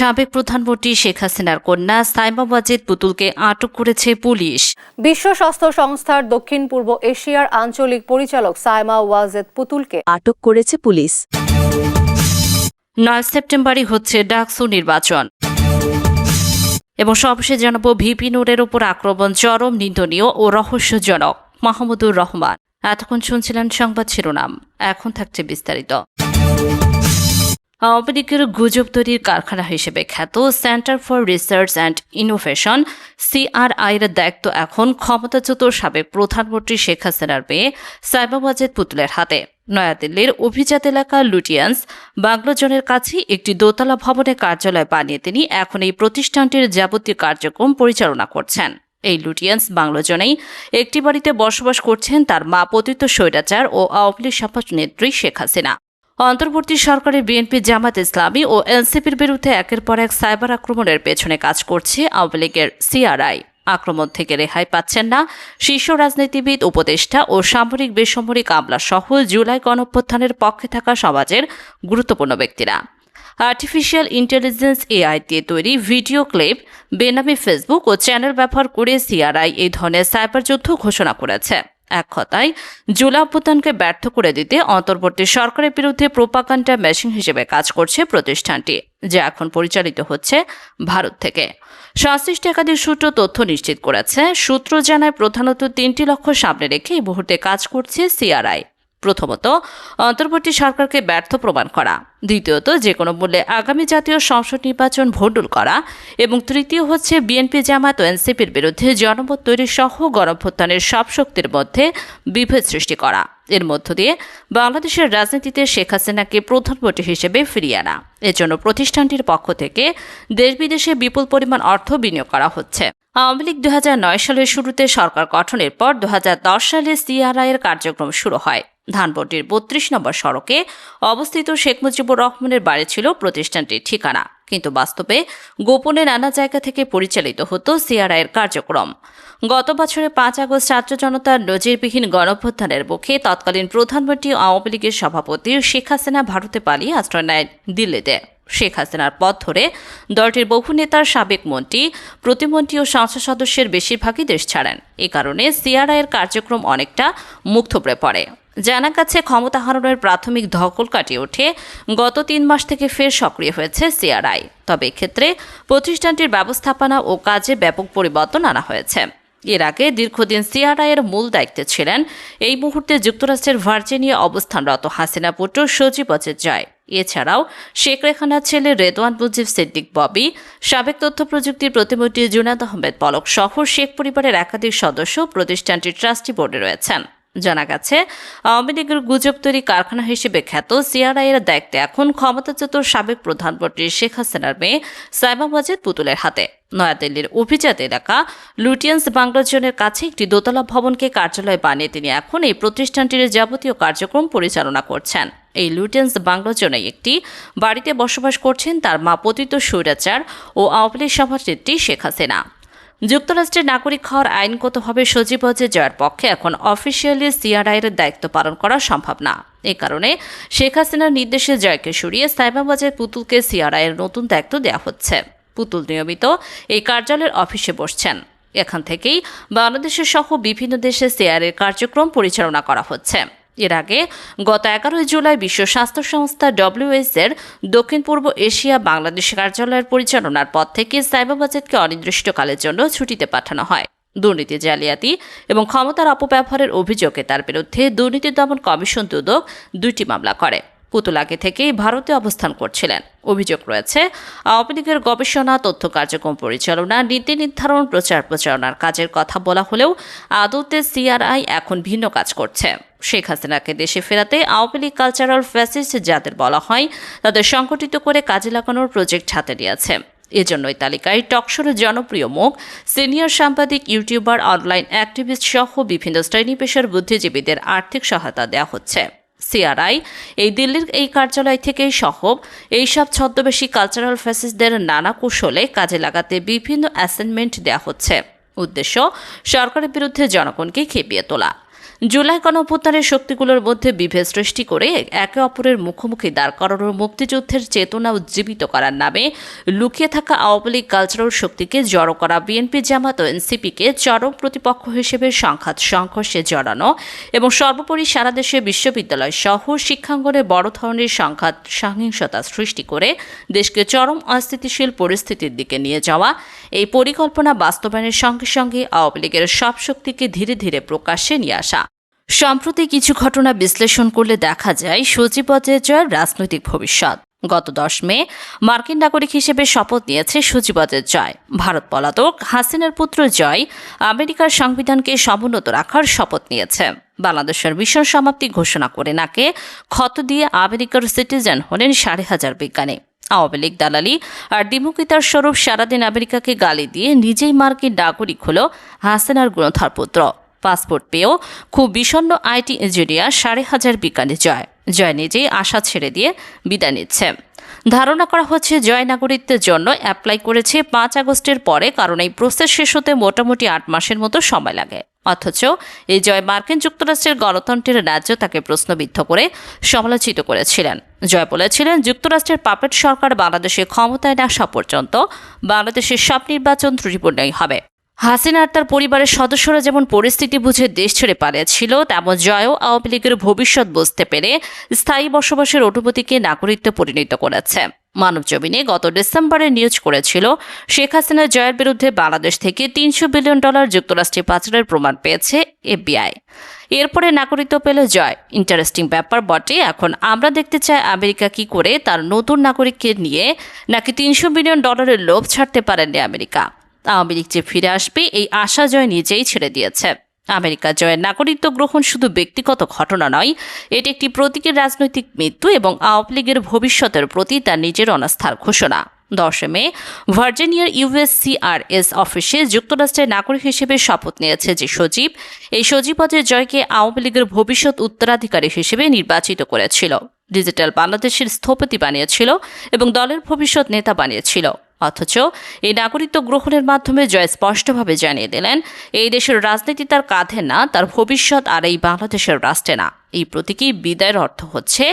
সাবেক প্রধানমন্ত্রী শেখ হাসিনার কন্যা সাইমা ওয়াজেদ পুতুলকে আটক করেছে পুলিশ। বিশ্ব স্বাস্থ্য সংস্থার দক্ষিণ পূর্ব এশিয়ার আঞ্চলিক পরিচালক সাইমা ওয়াজেদ পুতুলকে আটক করেছে পুলিশ। নয় সেপ্টেম্বরই হচ্ছে ডাকসু নির্বাচন। এবং সবশেষ জানাব ভিপি নোরের ওপর আক্রমণ চরম নিন্দনীয় ও রহস্যজনক। মাহমুদুর রহমান। এতক্ষণ শুনছিলেন সংবাদ শিরোনাম। এখন থাকছে বিস্তারিত। আওয়ামী লীগের গুজব তৈরির কারখানা হিসেবে খ্যাত centre for research and innovation সিআরআইয়ের দায়িত্ব এখন ক্ষমতাচ্যুত সাবেক প্রধানমন্ত্রী শেখ হাসিনার মেয়ে সাইবা ওয়াজেদ পুতুলের হাতে। নয়াদিল্লির অভিজাত এলাকা লুটিয়ান্স, বাংলোজনের কাছে একটি দোতলা ভবনে কার্যালয় বানিয়ে তিনি এখন এই প্রতিষ্ঠানটির যাবতীয় কার্যক্রম পরিচালনা করছেন। এই লুটিয়ান্স বাংলোজনেই একটি বাড়িতে বসবাস করছেন তার মা পতিত স্বৈরাচার ও আওয়ামী লীগ নেত্রী শেখ হাসিনা। অন্তর্বর্তী সরকারের বিএনপি জামাত ইসলামী ও এনসিপির বিরুদ্ধে একের পর এক সাইবার আক্রমণের পেছনে কাজ করছে আওয়ামী লীগের সিআরআই। আক্রমণ থেকে রেহাই পাচ্ছেন না শীর্ষ রাজনীতিবিদ, উপদেষ্টা ও সামরিক বেসামরিক আমলা সহ জুলাই গণঅভ্যুত্থানের পক্ষে থাকা সমাজের গুরুত্বপূর্ণ ব্যক্তিরা। আর্টিফিশিয়াল ইন্টেলিজেন্স এআই দিয়ে তৈরি ভিডিও ক্লিপ বেনামি ফেসবুক ও চ্যানেল ব্যবহার করে সিআরআই এই ধরনের সাইবার যুদ্ধ ঘোষণা করেছে। এক কথায়, জুলা অভ্যুত্থানকে ব্যর্থ করে দিতে অন্তর্বর্তী সরকারের বিরুদ্ধে প্রোপাকান্ডা মেশিন হিসেবে কাজ করছে প্রতিষ্ঠানটি, যা এখন পরিচালিত হচ্ছে ভারত থেকে। সংশ্লিষ্ট একাধিক সূত্র তথ্য নিশ্চিত করেছে, সূত্র জানায় প্রধানত তিনটি লক্ষ্য সামনে রেখে এই মুহূর্তে কাজ করছে সিআরআই। প্রথমত, অন্তর্বর্তী সরকারকে ব্যর্থ প্রমাণ করা। দ্বিতীয়ত যে কোনো মূল্যে আগামী জাতীয় সংসদ নির্বাচন ভণ্ডুল করা। এবং তৃতীয় হচ্ছে, বিএনপি জামাত ও এনসিপির বিরুদ্ধে জনমত তৈরি সহ গণভ্যুত্থানের সব শক্তির মধ্যে বিভেদ সৃষ্টি করা। এর মধ্য দিয়ে বাংলাদেশের রাজনীতিতে শেখ হাসিনাকে প্রধানমন্ত্রী হিসেবে ফিরিয়ে আনা। এজন্য প্রতিষ্ঠানটির পক্ষ থেকে দেশ বিদেশে বিপুল পরিমাণ অর্থ বিনিয়োগ করা হচ্ছে। আওয়ামী লীগ দু হাজার নয় সালের শুরুতে সরকার গঠনের পর দু হাজার দশ সালে সিআরআই এর কার্যক্রম শুরু হয়। ধানবটির বত্রিশ নম্বর সড়কে অবস্থিত শেখ মুজিবুর রহমানের বাড়ি ছিল প্রতিষ্ঠানটির ঠিকানা। কিন্তু বাস্তবে গোপনে নানা জায়গা থেকে পরিচালিত হতো সিআরআইয়ের কার্যক্রম। গত বছরের পাঁচ আগস্ট ছাত্র জনতার নজিরবিহীন গণঅভ্যুত্থানের মুখে তৎকালীন প্রধানমন্ত্রী আওয়ামী লীগের সভাপতি শেখ হাসিনা ভারতে পালিয়ে আশ্রয় নেয় দিল্লিতে। শেখ হাসিনার পথ ধরে দলটির বহু নেতার সাবেক মন্ত্রী, প্রতিমন্ত্রী ও সংসদ সদস্যের বেশিরভাগই দেশ ছাড়েন। এ কারণে সিআরআইয়ের কার্যক্রম অনেকটা মুখ পড়ে। জানা গেছে, ক্ষমতা হারানোর প্রাথমিক ধকল কাটিয়ে ওঠে। গত তিন মাস থেকে ফের সক্রিয় হয়েছে সিআরআই। তবে এক্ষেত্রে প্রতিষ্ঠানটির ব্যবস্থাপনা ও কাজে ব্যাপক পরিবর্তন আনা হয়েছে। এর আগে দীর্ঘদিন সিআরআই এর মূল দায়িত্বে ছিলেন। এই মুহূর্তে যুক্তরাষ্ট্রের ভার্জিনিয়া অবস্থানরত হাসিনা পুত্র সজীব অচেত জয় এছাড়াও শেখ রেখানার ছেলে রেদওয়ান মুজিব সিদ্দিক ববি, সাবেক তথ্য প্রযুক্তির প্রতিমন্ত্রী জুনাদ আহমেদ পলক সহ শেখ পরিবারের একাধিক সদস্য প্রতিষ্ঠানটির ট্রাস্টি বোর্ডে রয়েছেন। জানা গেছে। আওয়ামী লীগের গুজব তৈরি কারখানা হিসেবে খ্যাত সিআরআই এর দায়িত্বে এখন ক্ষমতাচ্যুত সাবেক প্রধানমন্ত্রী শেখ হাসিনার মেয়ে সাইমা ওয়াজেদ পুতুলের হাতে। নয়াদিল্লির অভিজাত এলাকা লুটিয়ান্স বাংলাজনের কাছে একটি দোতলা ভবনকে কার্যালয় বানিয়ে তিনি এখন এই প্রতিষ্ঠানটির যাবতীয় কার্যক্রম পরিচালনা করছেন। এই লুটেন্স বাংলাজনে একটি বাড়িতে বসবাস করছেন তার মা পতিত স্বৈরাচার ও আওয়ামী লীগ সভানেত্রী শেখ হাসিনা। যুক্তরাষ্ট্রের নাগরিক হওয়ার আইনগতভাবে সজীব হজে জয়ের পক্ষে এখন অফিসিয়ালি সিআরআইয়ের দায়িত্ব পালন করা সম্ভব না। এ কারণে শেখ হাসিনার নির্দেশে জয়কে সরিয়ে সাইবাবাজের পুতুলকে সিআরআইয়ের নতুন দায়িত্ব দেওয়া হচ্ছে। পুতুল নিয়মিত এই কার্যালয়ের অফিসে বসছেন। এখান থেকেই বাংলাদেশের সহ বিভিন্ন দেশে সিআরএর কার্যক্রম পরিচালনা করা হচ্ছে। এর আগে গত এগারোই জুলাই বিশ্ব স্বাস্থ্য সংস্থা ডব্লিউএস এর দক্ষিণ পূর্ব এশিয়া বাংলাদেশ কার্যালয়ের পরিচালনার পদ থেকে সাইবাবাজেদকে অনির্দিষ্টকালের জন্য ছুটিতে পাঠানো হয়। দুর্নীতি জালিয়াতি এবং ক্ষমতার অপব্যবহারের অভিযোগে তার বিরুদ্ধে দুর্নীতি দমন কমিশন দুদক দুইটি মামলা করে। পুতুল আগে থেকেই ভারতে অবস্থান করছিলেন। অভিযোগ রয়েছে, আওয়ামী লীগের গবেষণা, তথ্য কার্যক্রম পরিচালনা, নীতি নির্ধারণ, প্রচার প্রচারণার কাজের কথা বলা হলেও আদৌতে সিআরআই এখন ভিন্ন কাজ করছে। শেখ হাসিনাকে দেশে ফেরাতে আওয়ামী লীগ কালচারাল ফ্যাসিস্ট যাদের বলা হয়, তাদের সংগঠিত করে কাজে লাগানোর প্রজেক্ট হাতে নিয়েছে। এজন্যই তালিকায় টকশোর জনপ্রিয় মুখ সিনিয়র সাংবাদিক ইউটিউবার অনলাইন অ্যাক্টিভিস্ট সহ বিভিন্ন শ্রেণি পেশার বুদ্ধিজীবীদের আর্থিক সহায়তা দেওয়া হচ্ছে। সিআরআই, এই দিল্লির এই কার্যালয় থেকেই সহ এইসব ছদ্মবেশী কালচারাল ফ্যাসিসদের নানা কৌশলে কাজে লাগাতে বিভিন্ন অ্যাসাইনমেন্ট দেওয়া হচ্ছে। উদ্দেশ্য, সরকারের বিরুদ্ধে জনগণকে খেপিয়ে তোলা। জুলাই গণঅভ্যুত্থানের শক্তিগুলোর মধ্যে বিভেদ সৃষ্টি করে একে অপরের মুখোমুখি দাঁড় করানোর মুক্তিযুদ্ধের চেতনা উজ্জীবিত করার নামে লুকিয়ে থাকা আওয়ামী লীগ কালচারাল শক্তিকে জড়ো করা বিএনপি জামাত ও এনসিপিকে চরম প্রতিপক্ষ হিসেবে সংঘাত সংঘর্ষে জড়ানো এবং সর্বোপরি সারা দেশে বিশ্ববিদ্যালয় সহ শিক্ষাঙ্গনে বড় ধরনের সংঘাত সহিংসতা সৃষ্টি করে দেশকে চরম অস্থিতিশীল পরিস্থিতির দিকে নিয়ে যাওয়া, এই পরিকল্পনা বাস্তবায়নের সঙ্গে সঙ্গে আওয়ামী লীগের সব শক্তিকে ধীরে ধীরে প্রকাশ্যে নিয়ে আসা। সম্প্রতি কিছু ঘটনা বিশ্লেষণ করলে দেখা যায় সচিবজের জয়ের রাজনৈতিক ভবিষ্যৎ। গত দশ মে, মার্কিন নাগরিক হিসেবে শপথ নিয়েছে সচিবজের জয়। ভারত পলাতক হাসিনার পুত্র জয় আমেরিকার সংবিধানকে সমুন্নত রাখার শপথ নিয়েছে। বাংলাদেশের মিশন সমাপ্তি ঘোষণা করে নাকে ক্ষত দিয়ে আমেরিকার সিটিজেন হলেন সাড়ে হাজার বিজ্ঞানী। আওয়ামী লীগ দালালি আর দ্বিমুখিতার স্বরূপ সারাদিন আমেরিকাকে গালি দিয়ে নিজেই মার্কিন নাগরিক হল হাসিনার গুণধর পুত্র। পাসপোর্ট পেয়েও খুব বিষণ্ণ আইটি ইঞ্জিনিয়ার সাড়ে হাজার বিজ্ঞানী জয়। জয় নিজেই আশা ছেড়ে দিয়ে বিদায় নিচ্ছে। ধারণা করা হচ্ছে জয় নাগরিকদের জন্য অ্যাপ্লাই করেছে পাঁচ আগস্টের পরে, কারণ এই প্রসেস শেষ হতে মোটামুটি আট মাসের মতো সময় লাগে। অথচ এই জয় মার্কিন যুক্তরাষ্ট্রের গণতন্ত্রের রাজ্য তাকে প্রশ্নবিদ্ধ করে সমালোচিত করেছিলেন। জয় বলেছিলেন, যুক্তরাষ্ট্রের পাপেট সরকার বাংলাদেশে ক্ষমতায় না আসা পর্যন্ত বাংলাদেশের সব নির্বাচন ত্রুটিপূর্ণই হবে। হাসিনা আর তার পরিবারের সদস্যরা যেমন পরিস্থিতি বুঝে দেশ ছেড়ে পালিয়েছিল, তেমন জয়ও আওয়ামী লীগের ভবিষ্যৎ বুঝতে পেরে স্থায়ী বসবাসের অনুমতিকে নাগরিকত্বে পরিণত করেছে। মানব জমিনে গত ডিসেম্বরে নিউজ করেছিল, শেখ হাসিনার জয়ের বিরুদ্ধে বাংলাদেশ থেকে তিনশো বিলিয়ন ডলার যুক্তরাষ্ট্রে পাচারের প্রমাণ পেয়েছে এফবিআই। এরপরে নাগরিকত্ব পেল জয়। ইন্টারেস্টিং ব্যাপার বটে, এখন আমরা দেখতে চাই আমেরিকা কি করে তার নতুন নাগরিককে নিয়ে নাকি তিনশো বিলিয়ন ডলারের লোভ ছাড়তে পারেননি আমেরিকা। আওয়ামী লীগ যে ফিরে আসবে, এই আশা জয় নিজেই ছেড়ে দিয়েছে। আমেরিকা জয়ের নাগরিকত্ব গ্রহণ শুধু ব্যক্তিগত ঘটনা নয়, এটি একটি প্রতীকের রাজনৈতিক মৃত্যু এবং আওয়ামী লীগের ভবিষ্যতের প্রতি তার নিজের অনাস্থার ঘোষণা। দশে মে, ভার্জিনিয়ার ইউএসসিআরএস অফিসে যুক্তরাষ্ট্রের নাগরিক হিসেবে শপথ নিয়েছে যে সচিব, এই সচিবদের জয়কে আওয়ামী লীগের ভবিষ্যৎ উত্তরাধিকারী হিসেবে নির্বাচিত করেছিল। ডিজিটাল বাংলাদেশের স্থপতি বানিয়েছিল এবং দলের ভবিষ্যৎ নেতা বানিয়েছিল। অথচ এই নাগরিকত্ব গ্রহণের মাধ্যমে জয় স্পষ্টভাবে জানিয়ে দিলেন, এই দেশের রাজনীতি তার কাঁধে না, তার ভবিষ্যৎ আর এই বাংলাদেশের রাষ্ট্রে না। এই প্রতীকী বিদায়ের অর্থ হচ্ছে,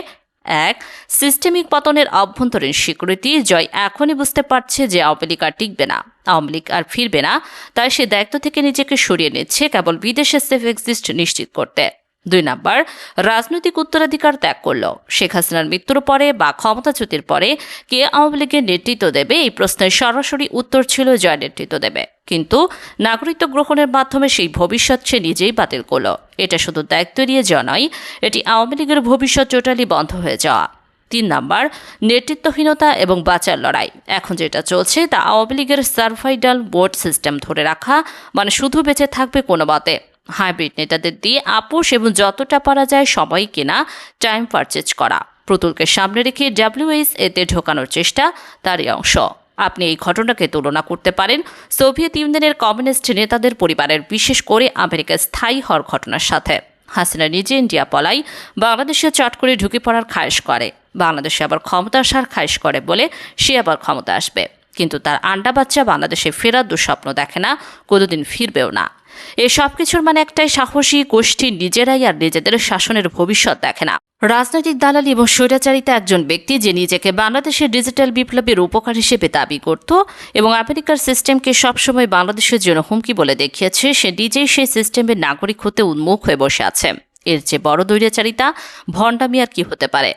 এক, সিস্টেমিক পতনের অভ্যন্তরীণ স্বীকৃতি, জয় এখনই বুঝতে পারছে যে আওয়ামী লীগ আর টিকবে না, আওয়ামী লীগ আর ফিরবে না, তাই সে দায়িত্ব থেকে নিজেকে সরিয়ে নিচ্ছে কেবল বিদেশে সেফ এক্সিস্ট নিশ্চিত করতে। দুই নাম্বার, রাজনৈতিক উত্তরাধিকার ত্যাগ করল। শেখ হাসিনার মৃত্যুর পরে বা ক্ষমতাচ্যুতির পরে কে আওয়ামী লীগের নেতৃত্ব দেবে? এই প্রশ্নের সরাসরি উত্তর ছিল জয় নেতৃত্ব দেবে। কিন্তু নাগরিকত্ব গ্রহণের মাধ্যমে সেই ভবিষ্যৎ সে নিজেই বাতিল করল। এটা শুধু দায়িত্ব নিয়ে নয়, এটি আওয়ামী লীগের ভবিষ্যৎ টোটালি বন্ধ হয়ে যাওয়া। তিন নাম্বার, নেতৃত্বহীনতা এবং বাঁচার লড়াই। এখন যেটা চলছে তা আওয়ামী লীগের সার্ভাইডাল বোর্ড সিস্টেম ধরে রাখা মানে শুধু বেঁচে থাকবে কোনো মতে। হাইব্রিড নেতাদের দিয়ে আপোষ এবং যতটা পারা যায় সবাই কেনা, টাইম পারচেজ করা। প্রতুলকে সামনে রেখে ডাব্লিউএইচ এতে ঢোকানোর চেষ্টা তারই অংশ। আপনি এই ঘটনাকে তুলনা করতে পারেন। সোভিয়েত ইউনিয়নের কমিউনিস্ট নেতাদের পরিবারের, বিশেষ করে আমেরিকার স্থায়ী হওয়ার ঘটনার সাথে। হাসিনা নিজে ইন্ডিয়া পলাই বাংলাদেশে চট করে ঢুকে পড়ার খায়েশ করে। বাংলাদেশে আবার ক্ষমতা আসার খায়েশ করে বলে সে আবার ক্ষমতা আসবে। কিন্তু তার আন্ডা বাচ্চা বাংলাদেশে ফেরার দুঃস্বপ্ন দেখে না, কোনোদিন ফিরবেও না। এই সব কিছুর মানে একটাই সাহসী গোষ্ঠী নিজেরাই আর নিজেদের শাসনের ভবিষ্যৎ দেখে না। রাজনৈতিক দালালি এবং স্বৈরাচারিতা একজন ব্যক্তি যে নিজেকে বাংলাদেশের ডিজিটাল বিপ্লবের উপকার হিসেবে দাবি করত এবং আমেরিকার সিস্টেমকে সবসময় বাংলাদেশের জন্য হুমকি বলে দেখিয়েছে, সে নিজেই সেই সিস্টেমের নাগরিক হতে উন্মুখ হয়ে বসে আছে। এর চেয়ে বড় দৈর্যাচারিতা ভণ্ডামি আর কি হতে পারে?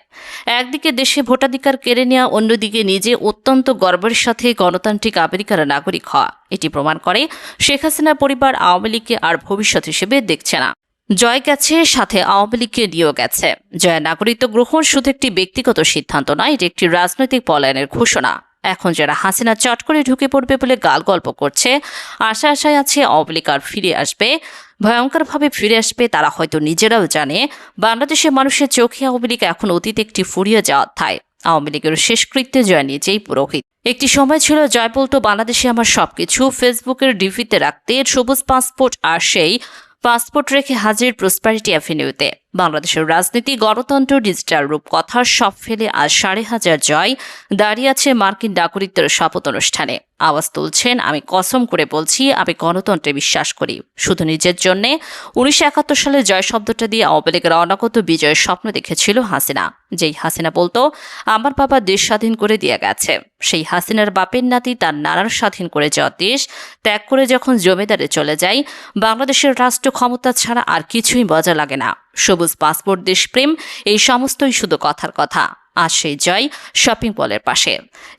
একদিকে দেশে ভোটাধিকার কেড়ে নেওয়া, অন্যদিকে নিজে অত্যন্ত গর্বের সাথে গণতান্ত্রিক আমেরিকার নাগরিক হওয়া। এটি প্রমাণ করে শেখ হাসিনার পরিবার আওয়ামী লীগকে আর ভবিষ্যৎ হিসেবে দেখছে না। জয় গেছে, সাথে আওয়ামী লীগকে নিয়েও গেছে। জয় নাগরিকত্ব গ্রহণ শুধু একটি ব্যক্তিগত সিদ্ধান্ত নয়, এটি একটি রাজনৈতিক পলায়নের ঘোষণা। এখন যারা হাসিনা চট করে ঢুকে পড়বে বলে গাল গল্প করছে, আশা আশায় আছে আওয়ামী লীগ আর ফিরে আসবে। ভয়ঙ্করভাবে ফিরে আসবে তারা হয়তো নিজেরাও জানে, বাংলাদেশের মানুষের চোখে আওয়ামী লীগ এখন অতীত একটি ফুরিয়ে যাওয়ার অধ্যায়। আওয়ামী লীগের শেষকৃত্যে জয় নিজেই পুরোহিত। একটি সময় ছিল জয়পল্টো বাংলাদেশে আমার সবকিছু, ফেসবুকের ডিভিতে রাখতে, সবুজ পাসপোর্ট আর সেই পাসপোর্ট রেখে হাজির প্রসপারিটি অ্যাভিনিউতে। বাংলাদেশের রাজনীতি, গণতন্ত্র, ডিজিটাল রূপকথা, সব ফেলে আজ সাড়ে হাজার জয়। দাঁড়িয়ে আছে মার্কিন নাগরিকদের শপথ অনুষ্ঠানে। আওয়াজ তুলছেন, আমি কসম করে বলছি, আমি গণতন্ত্রে বিশ্বাস করি। শুধু নিজের জন্য। উনিশশো একাত্তর সালে জয় শব্দটা দিয়ে আওয়ামী লীগের অনাগত বিজয়ের স্বপ্ন দেখেছিল হাসিনা। যেই হাসিনা বলতো, আমার বাবা দেশ স্বাধীন করে দিয়ে গেছে। সেই হাসিনার বাপের নাতি তার নানার স্বাধীন করে যাওয়া দেশ ত্যাগ করে যখন জমিদারে চলে যায়, বাংলাদেশের রাষ্ট্র ক্ষমতা ছাড়া আর কিছুই মজা লাগে না। সবুজ পাসপোর্ট দেশপ্রেম, এই সমস্তই শুধু কথার কথা। আজ সেই জয় শপিং মলের পাশে।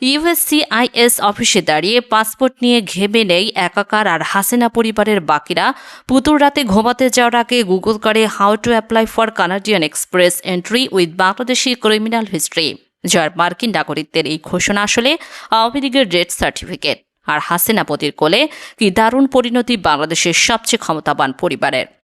ইউএসসিআইএস অফিসে দাঁড়িয়ে পাসপোর্ট নিয়ে ঘেমে নেই একাকার আর হাসিনা পরিবারের বাকিরা। পুতুর রাতে ঘুমাতে যাওয়ার আগে গুগল করে how to apply for Canadian express entry with Bangladeshi criminal history যার মার্কিন নাগরিকদের এই ঘোষণা আসলে আওয়ামী লীগের রেড সার্টিফিকেট। আর হাসিনা পতির কোলে কি দারুণ পরিণতি বাংলাদেশের সবচেয়ে ক্ষমতাবান পরিবারের?